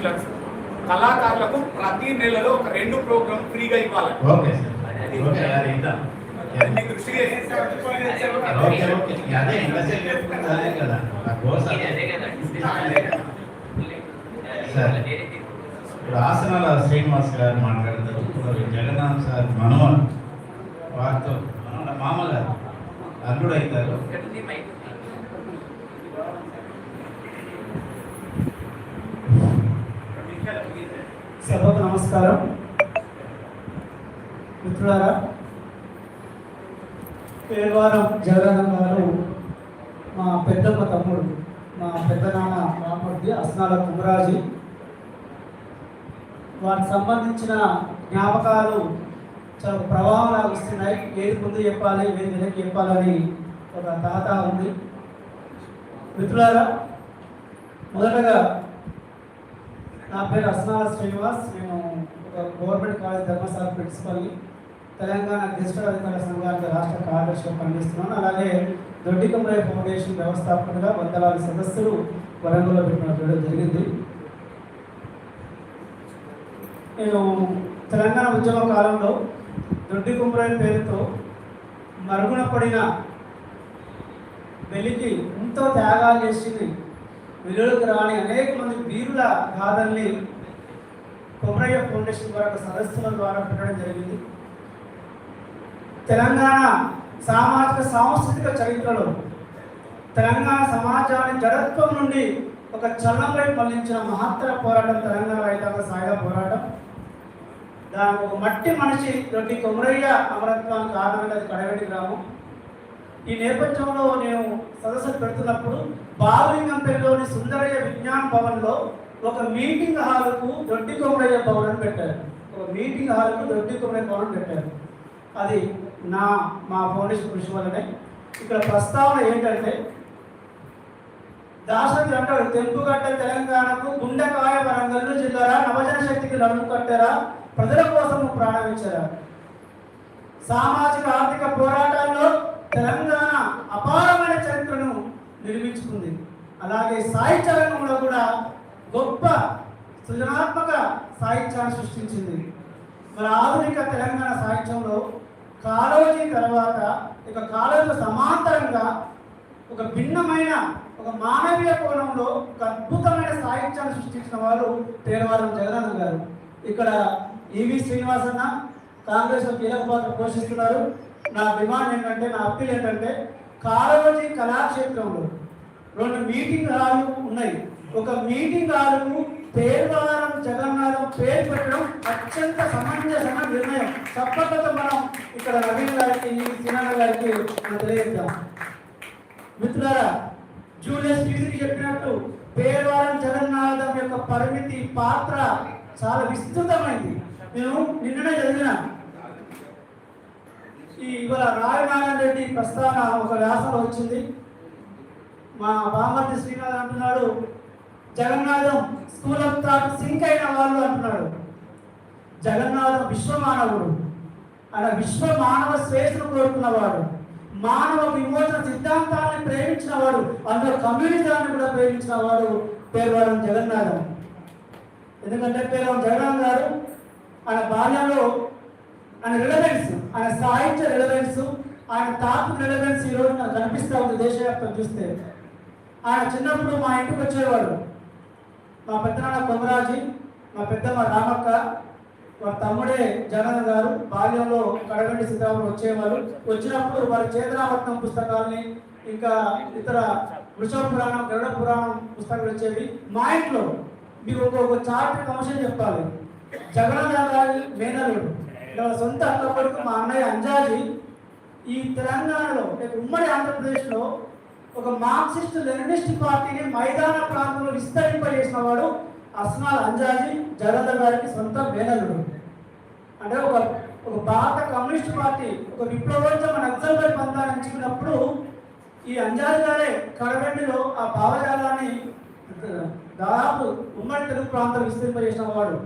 Children's కళాకారులకు ప్రతి నెలలో ఒక రెండు ప్రోగ్రామ్ ఫ్రీగా ఇవ్వాలి. ఓకే ఆసనాల శ్రీనివాస్ గారు మాట్లాడతారు. జగన్నాథ్ సార్ మనవన్ వారితో మనవన మామగారు. అల్లుడు అవుతారు నమస్కారం. మిత్రులారా పేరువారం జగన్ గారు మా పెద్దమ్మ తమ్ముడు మా పెద్ద నాన్న రామూర్తి అస్నాల కుమరాజు వారికి సంబంధించిన జ్ఞాపకాలు చాలా ప్రభావం లాగిస్తున్నాయి ఏది ముందు చెప్పాలి ఏది వెనక్కి చెప్పాలని ఒక తాత ఉంది. మిత్రులారా మొదటగా నా పేరు అస్నాల శ్రీనివాస్ నేను గవర్నమెంట్ కాలేజ్ ధర్మశాల ప్రిన్సిపల్ని తెలంగాణ డిజిటల్ అధికార సంఘానికి రాష్ట్ర కార్యదర్శిగా పనిచేస్తున్నాను. అలాగే దొడ్డికమరయ్య ఫౌండేషన్ వ్యవస్థాపకుడిగా వందలాది సదస్సులు వరంగల్లో పెట్టడం జరిగింది. నేను తెలంగాణ ఉద్యమ కాలంలో దొడ్డి కుమరయ్య పేరుతో మరుగున పడిన వెలికి ఎంతో త్యాగాలు చేసింది. విలువలకు రాని అనేక మంది వీరుల గాథల్ని కొమరయ్య ఫౌండేషన్ ద్వారా సదస్సుల ద్వారా పెట్టడం జరిగింది. తెలంగాణ సామాజిక సాంస్కృతిక చరిత్రలో తెలంగాణ సమాజాన్ని జడత్వం నుండి ఒక చల్లంపై మళ్ళించిన మహత్తర పోరాటం తెలంగాణ రైతాంగ సాయుధ పోరాటం. దానికి ఒక మట్టి మనిషి దొడ్డి కొమరయ్య అమరత్వానికి ఆధారంగా కడగడి గ్రామం. ఈ నేపథ్యంలో నేను సదస్సు పెడుతున్నప్పుడు బాలింగంపల్లిలోని సుందరయ్య విజ్ఞాన భవన్లో ఒక మీటింగ్ హాల్కు దొడ్డి కొమ్మడయ్య భవనం పెట్టారు. ఒక మీటింగ్ హాల్కు దొడ్డి కొమ్మడయ్య భవనం పెట్టారు. అది నా మా ఫౌండేషన్ కృషి వల్లనే. ఇక్కడ ప్రస్తావన ఏంటంటే దాసరి అంటాడు తెలుపుగట్ట తెలంగాణకు గుండెకాయ వరంగల్లు జిల్లారా నవజన శక్తికి నడుము కట్టారా ప్రజల కోసం ప్రారంభించారా సామాజిక ఆర్థిక పోరాటాల్లో తెలంగాణ అపారమైన చరిత్రను నిర్మించుకుంది. అలాగే సాహిత్య రంగంలో కూడా గొప్ప సృజనాత్మక సాహిత్యాన్ని సృష్టించింది. మరి ఆధునిక తెలంగాణ సాహిత్యంలో కాళోజీ తర్వాత ఇక కాళోజీ సమాంతరంగా ఒక భిన్నమైన ఒక మానవీయ కోణంలో ఒక అద్భుతమైన సాహిత్యాన్ని సృష్టించిన వారు తేరవారం జగన్నాథ్ గారు. ఇక్కడ ఈవి శ్రీనివాసన్న కాంగ్రెస్ కీలక పాత్ర పోషిస్తున్నారు. నా డిమాండ్ ఏంటంటే నా అప్పీల్ ఏంటంటే కాళోజీ కళాక్షేత్రంలో రెండు మీటింగ్ హాలు ఉన్నాయి. ఒక మీటింగ్ హాలుకు పేర్వారం జగన్నాథం పేరు పెట్టడం అత్యంత సమంజసమైన నిర్ణయం. తప్పకుండా మనం ఇక్కడ రవీంద్ర గారికి సినాన్న గారికి తెలియజేద్దాం మిత్రులారా జూలియస్ టీవీకి చెప్పినట్టు పేర్వారం జగన్నాథం యొక్క పరిమితి పాత్ర చాలా విస్తృతమైంది. నేను నిన్ననే చదివిన ఈ ఇవాళ రాయనారాయణ రెడ్డి ప్రస్తావన ఒక వ్యాసంలో వచ్చింది. మా బామర్తి శ్రీనాథ్ అంటున్నాడు Jagannatham school of thought sync అయిన వాళ్ళు అంటున్నాడు. జగన్నాథం విశ్వమానవుడు. ఆయన విశ్వ మానవ శ్రేష్ఠను కోరుకున్నవాడు. మానవ విమోచన సిద్ధాంతాన్ని ప్రేమించిన వాడు అందులో కమ్యూనిజాన్ని కూడా ప్రేమించిన వాడు పేరువారం జగన్నాథం. ఎందుకంటే పేరువారం జగన్నాథం గారు ఆయన బాల్యంలో ఆయన రిలవెన్స్ ఆయన సాహిత్య రిలవెన్స్ ఆయన తాపు రిలవెన్స్ ఈ రోజు నాకు కనిపిస్తూ ఉంది దేశవ్యాప్తం చూస్తే. ఆయన చిన్నప్పుడు మా ఇంటికి వచ్చేవాడు. మా పెద్దనాన్న కొమరాజీ మా పెద్దమ్మ రామక్క వారి తమ్ముడే జగన్ గారు బాల్యంలో కడగండి సీతారామన్ వచ్చేవారు. వచ్చినప్పుడు వారి చేతనావర్తనం పుస్తకాలని ఇంకా ఇతర వృషభ పురాణం గరుడ పురాణం పుస్తకాలు వచ్చేవి. మా ఇంట్లో మీకు ఒక ఒక చార్ట్ చెప్పాలి. జగన్ గారి మేనలుడు ఇలా సొంత అక్క కొడుకు మా అన్నయ్య అంజాజీ ఈ తెలంగాణలో ఉమ్మడి ఆంధ్రప్రదేశ్లో ఒక మార్క్సిస్ట్ లెనినిస్ట్ పార్టీని మైదాన ప్రాంతంలో విస్తరింపజేసిన వాడు అస్నాల్ అంజాజీ జగన్ గారికి సొంత మేనలుడు అంటే ఒక ఒక భారత కమ్యూనిస్ట్ పార్టీ ఒక విప్లవోద్యమ నక్సల్పై పంతాన్ని ఈ అంజాజీ గారే కడవెండిలో ఆ భావజాలాన్ని దాదాపు ఉమ్మడి తెలుగు ప్రాంతం విస్తరింపజేసిన వాడు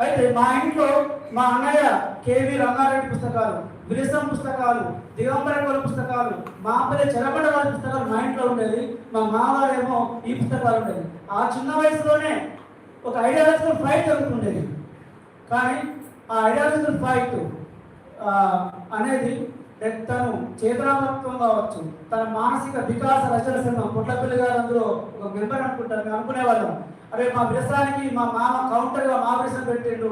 అయితే మా ఇంట్లో మా అన్నయ్య కేవీ రంగారెడ్డి పుస్తకాలు విరసం పుస్తకాలు దిగంబరకుల పుస్తకాలు మా అబ్బాయి చెరపడ వారి పుస్తకాలు మా ఇంట్లో ఉండేది మా మావారేమో ఈ పుస్తకాలు ఉండేది ఆ చిన్న వయసులోనే ఒక ఐడియాలజికల్ ఫైట్ జరుగుతుండేది. కానీ ఆ ఐడియాలజికల్ ఫైట్ అనేది తను చేతనామత్వం కావచ్చు. తన మానసిక వికాస రచన సంఘం పుట్టపల్లి గారు అందులో ఒక మెంబర్ అనుకుంటారు మేము అనుకునేవాళ్ళం. అరే మా విరసానికి మా మామ కౌంటర్గా మా విరసం పెట్టిండు.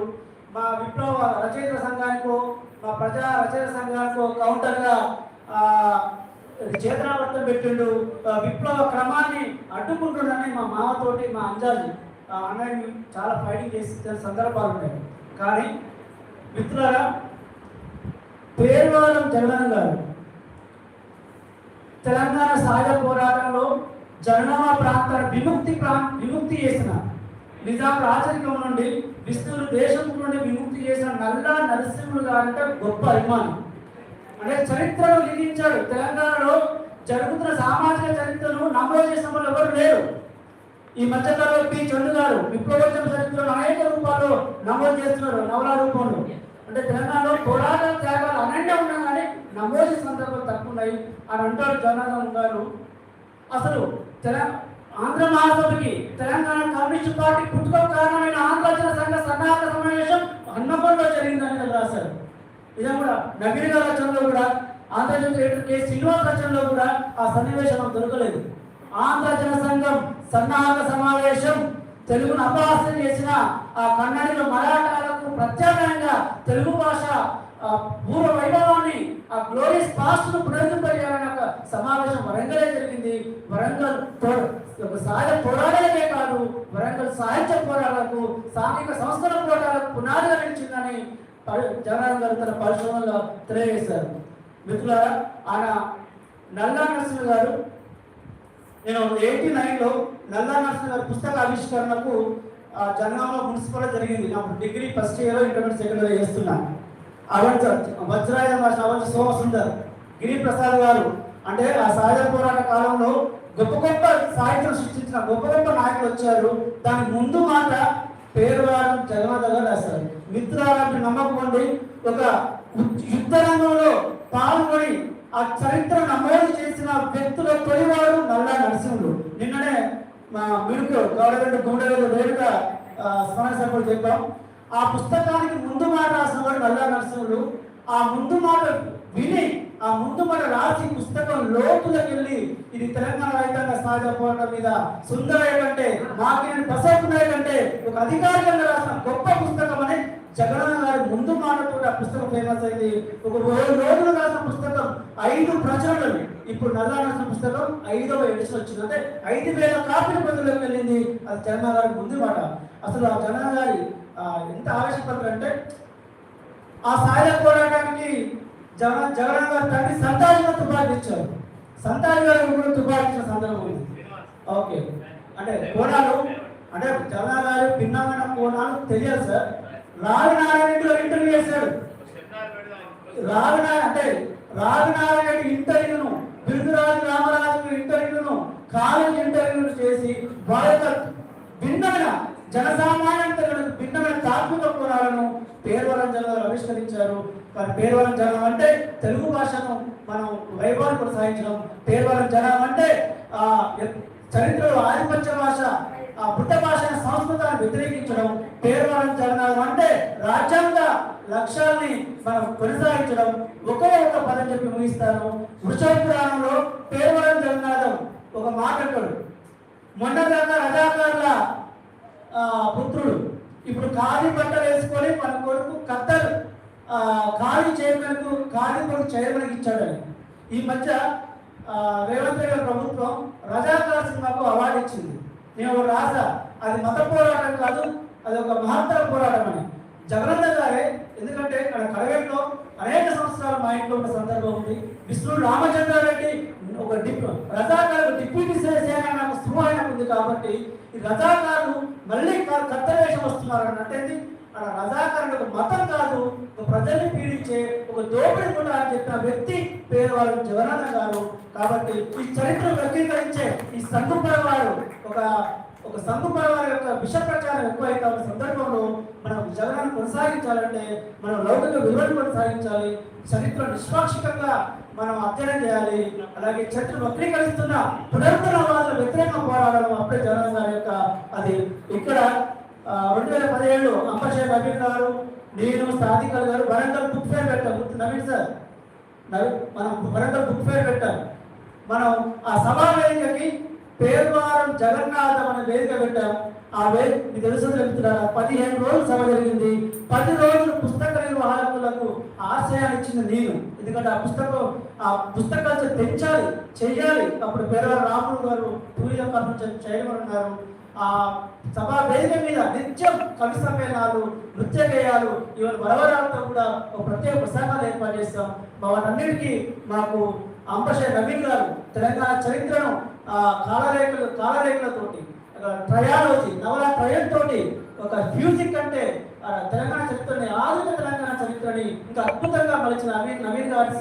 మా విప్లవ రచయిత సంఘానికో మా ప్రజా రచయిత సంఘానికో కౌంటర్గా చేతనావర్తం పెట్టిండు. విప్లవ క్రమాన్ని అడ్డుకుంటుండని మా మామతోటి మా అంజాలి ఆ అన్నయ్యని చాలా ఫైటింగ్ చేసిన సందర్భాలు ఉన్నాయి. కానీ మిత్రులారా పేరువారం జగన్ గారు తెలంగాణ సాయుధ పోరాటంలో జనగామ ప్రాంతాన్ని విముక్తి ప్రా విముక్తి చేసిన నిజాం రాజరికం నుండి విష్ణువులు దేశం నుండి విముక్తి చేసిన నల్లా నరసింహులు గారంటే గొప్ప అభిమానం. అంటే చరిత్రను లిఖించాడు. తెలంగాణలో జరుగుతున్న సామాజిక చరిత్రను నమోదు చేసిన వాళ్ళు ఎవరు లేరు. ఈ మధ్యకాలంలో పి. చందు గారు విప్లవోద్యమ చరిత్రలో అనేక రూపాల్లో నమోదు చేస్తున్నారు. నవలా రూపంలో. అంటే తెలంగాణలో పోరాట త్యాగ నమోదు సందర్భాలు తక్కువ ఉన్నాయి. అని అంటారు జగన్నాథం గారు. అసలు తెలంగాణ ఆంధ్ర మహాసభకి తెలంగాణ కమ్యూనిస్ట్ పార్టీ పుట్టుక కారణమైన ఆంధ్రజన సంఘ సన్నాహక సమావేశం హన్మకొండలో జరిగిందని రాశారు. ఇదే కూడా నగిరి రచనలో కూడా ఆంధ్రజ్యోతి ఎడిటర్ కె శ్రీనివాస్ రచనలో కూడా ఆ సన్నివేశం దొరకలేదు. ఆంధ్రజన సంఘం సన్నాహక సమావేశం తెలుగును అపహాస్యం చేసిన ఆ కన్నడిలో మరాఠాలకు ప్రత్యామ్నాయంగా తెలుగు భాష పూర్వ వైభవాన్ని ఆ గ్లోరియస్ పాస్ట్ను ఒక సమావేశం వరంగలే జరిగింది. వరంగల్ ఒక సహజ పోరాటాలకే కాదు వరంగల్ సాహిత్య పోరాటాలకు సాంఘిక సంస్థల పోరాటాలకు పునాదిగా నిలిచిందని పరి- గారు తన పరిశోధనలో తెలియజేశారు. మిత్రులారా ఆయన నల్లా నరసింహ గారు నేను ఎయిటీ నైన్లో నల్లా నరసింహ గారి పుస్తక ఆవిష్కరణకు ఆ, మున్సిపల్ జరిగింది. నాకు degree first year intermediate second year చేస్తున్నాను అవంత వజ్రాయ భాష అవంత సోమసుందర్. గిరి ప్రసాద్ గారు. అంటే ఆ సహజ పోరాట కాలంలో గొప్ప గొప్ప సాహిత్యం సృష్టించిన గొప్ప గొప్ప నాయకులు వచ్చారు. దాని ముందు మాట పేరువారం జగన్నాథ్ గారు రాశారు మిత్రాలను నమ్మకండి. ఒక యుద్ధ రంగంలో పాల్గొని ఆ చరిత్ర నమోదు చేసిన వ్యక్తుల తొలివారు నల్లా నరసింహుడు. నిన్ననే మా మిడుకు గౌడగడ్డ గుండెలు వేరుగా స్మరణ సభలు చెప్పాం. ఆ పుస్తకానికి ముందు మాట రాసిన వాడు నల్లా నరసింహుడు ఆ ముందు మాట విని ఆ ముందు మాట రాసి పుస్తకం లోతులకు వెళ్ళి ఇది తెలంగాణ రైతాంగ సహజ పోరాటం మీద సుందరయ్య కంటే మాకిని బసవనాయ ఒక అధికారికంగా రాసిన గొప్ప పుస్తకం అని జగన్ గారి ముందు మాటతో ఆ పుస్తకం ఫేమస్ అయింది. ఒక రోజు రోజులు రాసిన పుస్తకం ఐదు ప్రచురణలు. ఇప్పుడు నల్లా రాసిన పుస్తకం ఐదవ ఎడిషన్ వచ్చింది. అంటే ఐదు వేల కాపీల ప్రజలకు వెళ్ళింది. అది జగన్ గారి ముందు మాట. అసలు ఆ జగన్ గారి ఎంత ఆవేశపడతారు అంటే ఆ సాయుధ పోరాటానికి జగన్ జగన్ గారు తండ్రి సంతాజీ గారు తుపాకి ఇచ్చారు. సంతాజీ గారు కూడా తుపాకి ఇచ్చిన సందర్భం ఉంది. ఓకే. అంటే కోణాలు అంటే జగన్ గారు భిన్నమైన కోణాలు తెలియదు సార్. రావినారాయణ రెడ్డి గారు ఇంటర్వ్యూ చేశాడు. రావినారాయణ అంటే రావినారాయణ రెడ్డి ఇంటర్వ్యూను బిరుదురాజు రామరాజు ఇంటర్వ్యూను కాలేజ్ ఇంటర్వ్యూను చేసి వాళ్ళ యొక్క భిన్నమైన జనసామాన్యులకు భిన్నమైన తాత్విక కోణాలను పేర్వరం జనాలు ఆవిష్కరించారు. కానీ పేర్వరం జనం అంటే తెలుగు భాషను మనం వైభవాన్ని కొనసాగించడం. పేర్వరం జనం అంటే ఆ చరిత్రలో ఆధిపత్య భాష ఆ బుద్ధ భాష సంస్కృతాన్ని వ్యతిరేకించడం. పేర్వరం జనాలు అంటే రాజ్యాంగ లక్ష్యాల్ని మనం కొనసాగించడం. ఒకే ఒక పదం చెప్పి ముగిస్తాను. వృషభ పురాణంలో పేర్వరం జగన్నాథం ఒక మాట అంటాడు మొన్న రథాకారుల పుత్రుడు. ఇప్పుడు ఖాళీ బట్టలు వేసుకొని మన కొడుకు కత్తలు ఖాళీ చైర్మన్కు ఖాళీ కొడుకు చైర్మన్కి ఇచ్చాడని. ఈ మధ్య రేవంత్ రెడ్డి ప్రభుత్వం రజాకార్ సినిమాకు అవార్డు ఇచ్చింది. నేను రాజా రాసా అది మత పోరాటం కాదు అది ఒక మహత్తర పోరాటం అని. జగనన్న గారే ఎందుకంటే ఇక్కడ కడవేట్లో అనేక సంవత్సరాలు మా ఇంట్లో ఉన్న సందర్భం ఉంది. విష్ణు రామచంద్రారెడ్డి ఒక డిప్ రజాకారు డిప్యూటీ సేన నాకు స్పృహ కాబట్టి ఈ రజాకారులు మళ్ళీ క- వస్తున్నారు అని అంటే ఇది అక్కడ రజాకారులు ఒక మతం కాదు ఒక ప్రజల్ని పీడించే ఒక దోపిడి కూడా అని చెప్పిన వ్యక్తి పేరు వారు జగనన్న గారు. కాబట్టి ఈ చరిత్ర వ్యక్తీకరించే ఈ సంఘ వారు ఒక ఒక సంఘ వారి యొక్క విష ప్రచారం ఎక్కువైతే సందర్భంలో మనం జగనాన్ని కొనసాగించాలంటే మనం లౌకిక విలువలు కొనసాగించాలి చరిత్ర నిష్పాక్షికంగా మనం అధ్యయనం చేయాలి. అలాగే చరిత్ర వక్రీకరిస్తున్న పునరుద్ధరణ వాళ్ళ వ్యతిరేకంగా పోరాడడం అప్పుడే జగన్ గారి యొక్క అది ఇక్కడ రెండు వేల పదిహేడు అంబర్షేర్ నవీన్ గారు నేను సాధికల్ గారు వరంగల్ బుక్ ఫేర్ పెట్టాం గుర్తు నవీన్ సార్? మనం వరంగల్ బుక్ ఫేర్ పెట్టాం మనం ఆ సభా వేదికకి పేరువారం జగన్నాథం అనే వేదిక పెట్టాం. ఆ వేదిక మీకు తెలుసు చెప్తున్నారా పదిహేను రోజులు సభ జరిగింది. పది రోజులు పుస్తక నిర్వాహకులకు ఆశయాన్ని ఇచ్చింది నేను. ఎందుకంటే ఆ పుస్తకం ఆ పుస్తకాలు పెంచాలి చెయ్యాలి. అప్పుడు పేరవారం రాముడు గారు టూరిజం కార్పొరేషన్ చేయడం ఉన్నారు ఆ సభా వేదిక మీద నిత్యం కవి సమ్మేళనాలు నృత్య గేయాలు ఇవన్నీ వరవరాలతో కూడా ఒక ప్రత్యేక ప్రసంగాలు ఏర్పాటు చేస్తాం మా వాటన్నిటికీ మాకు అంబశే రవి గారు తెలంగాణ చరిత్రను కాలరేఖలు కాలరేఖలతోటి ట్రయాలజీ నవల ట్రయల్ తోటి ఒక మ్యూజిక్ అంటే ఆ, తెలంగాణ చరిత్రని ఆధునిక తెలంగాణ చరిత్రని ఇంకా అద్భుతంగా మలిచిన నవీన్ నవీన్ గారి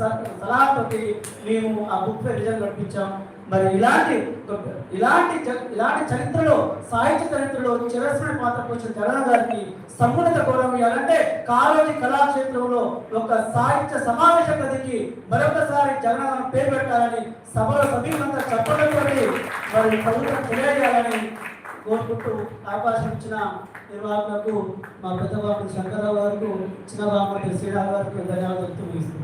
సలహాతోటి మేము ఆ బుక్ రిజల్ట్ నడిపించాము మరి ఇలాంటి ఇలాంటి చ- ఇలాంటి చరిత్రలో సాహిత్య చరిత్రలో చిరస్మరణ పాత్ర పోషించిన జగన్ గారికి సమున్నత గౌరవం ఇవ్వాలంటే కాలోజీ కళాక్షేత్రంలో ఒక సాహిత్య సమావేశ గదికి మరొకసారి జగన్ పేరు పెట్టాలని సభలో సభ్యులంతా చెప్పడం మరి ప్రభుత్వం తెలియజేయాలని కోరుకుంటూ అవకాశం ఇచ్చిన నిర్వాహకులకు మా పెద్ద బాబు శంకరరావు గారికి చిన్న బాబు శ్రీరావు గారికి ధన్యవాదాలు తెలియజేస్తున్నాను.